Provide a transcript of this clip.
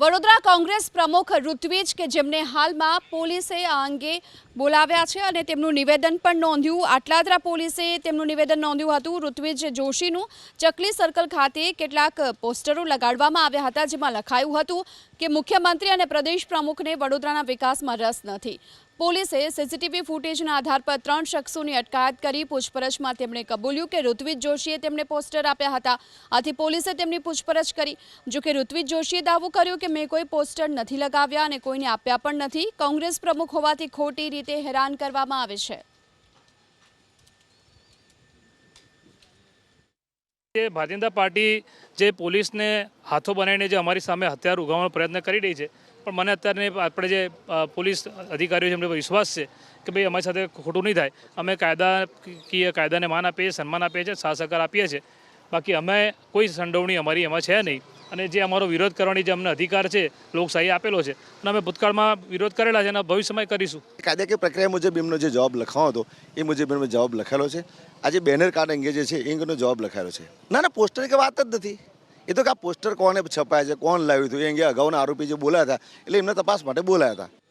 વડોદરા કોંગ્રેસ પ્રમુખ ઋત્વિજ કે જેમને હાલમાં પોલીસે આ અંગે બોલાવ્યા છે અને તેમનું નિવેદન પણ નોંધ્યું. આટલાદરા પોલીસે તેમનું નિવેદન નોંધ્યું હતું. ઋત્વિજ જોશીનું ચકલી સર્કલ ખાતે કેટલાક પોસ્ટરો લગાડવામાં આવ્યા હતા, જેમાં લખાયું હતું કે મુખ્યમંત્રી અને પ્રદેશ પ્રમુખને વડોદરાના વિકાસમાં રસ નથી. પોલીસે સીસીટીવી ફૂટેજના આધાર પર ત્રણ શખ્સોની અટકાયત કરી, પૂછપરછમાં તેમણે કબૂલ્યું કે ઋત્વિજ જોશીએ તેમને પોસ્ટર આપ્યા હતા. આથી પોલીસે તેમની પૂછપરછ કરી. જો કે ઋત્વિજ જોશીએ દાવો કર્યો કે મેં કોઈ પોસ્ટર નથી લગાવ્યા અને કોઈને આપ્યા પણ નથી. કોંગ્રેસ પ્રમુખ હોવાથી ખોટી રીતે હેરાન કરવામાં આવે છે. જે ભારતીય પાર્ટી જે પોલીસને હાથો બનાવીને જે અમારી સામે હથિયાર ઉગાવવાનો પ્રયત્ન કરી રહી છે પણ મને અત્યારે આપણે જે પોલીસ અધિકારીઓ છે એમને વિશ્વાસ છે કે ભાઈ અમારી સાથે ખોટું નહીં થાય. અમે કાયદાકીય કાયદાને માન આપીએ છીએ સન્માન આપીએ છીએ, સાથ સહકાર આપીએ છીએ. બાકી અમે કોઈ સંડોવણી અમારી એમાં છે નહીં. અને જે અમારો વિરોધ કરવાની જે અમને અધિકાર છે, લોકશાહી આપેલો છે, અને અમે ભૂતકાળમાં વિરોધ કરેલા છે અને ભવિષ્યમાં કરીશું. કાયદાકીય પ્રક્રિયા મુજબ એમનો જે જવાબ લખાવો હતો, એ મુજબ એમનો જવાબ લખેલો છે. આજે બેનર કાર્ડ અંગે જે છે, એ અંગેનો જવાબ લખાયેલો છે. ના ના પોસ્ટરની કે વાત જ નથી. એ તો કે આ પોસ્ટર કોને છપાયા છે? કોણ લાવ્યું હતું? એ અંગે અગાઉના આરોપી જે બોલાયા હતા, એટલે એમને તપાસ માટે બોલાયા હતા.